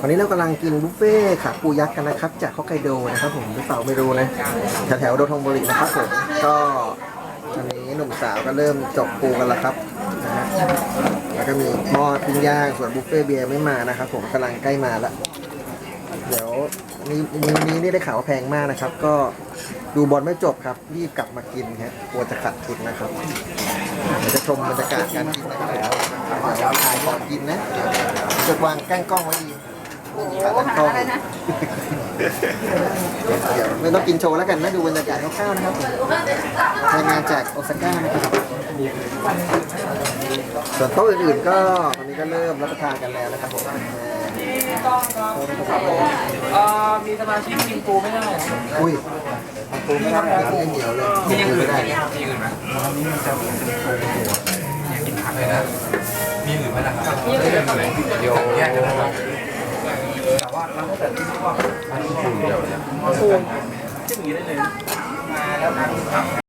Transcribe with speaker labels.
Speaker 1: วันนี้เรากำลังกินบุฟเฟ่ขาปูยักษ์กันนะครับ จากฮอกไกโดนะครับผมหรือเปล่าไม่รู้นะแถวแถวโดทงบุรีนะครับผมก็ตอนนี้หนุ่มสาวก็เริ่มจบปูกันแล้วครับนะฮะแล้วก็มีหม้อปิ้งย่างส่วนบุฟเฟ่เบียร์ไม่มานะครับผมกำลังใกล้มาแล้วเดี๋ยวนี้มื้อนี้นี่ได้ข่าวว่าแพงมากนะครับ ก็ดูบอลไม่จบครับรีบกลับมากินครับกลัวจะขาดทุนนะครับจะชมบรรยากาศการกินนะครับเดี๋ยวถ่ายก่อนกินนะจะวางแกล้งกล้องไว้ดี ขาตั้งกล้องเดี๋ยวไม่ต้องกินโชว์แล้วกันนะดูบรรยากาศคร่าวๆนะครับผมรายงานจากโอซาก้านะครับส่วนโต๊ะอื่นๆก็ตอนนี้ก็เริ่มรับประทานกันแล้วนะครับผม
Speaker 2: เอ่อมีสมาชิกกินปูไม่ได้
Speaker 1: อุ้ยปูไม่ได้ไม่เหนียวเลยมีอย่างอื่นไม่ได้
Speaker 2: มีอื่นไหมกินผักเลยนะมีอื่นไหมล่ะครับมีอื่นไหมเดี๋ยวแยกกันนะครับ แต่ว่าเราแต่ที่ว่าอันนี้ปูเดียวเนี่ยปูที่มีได้เลยมาแล้วครับ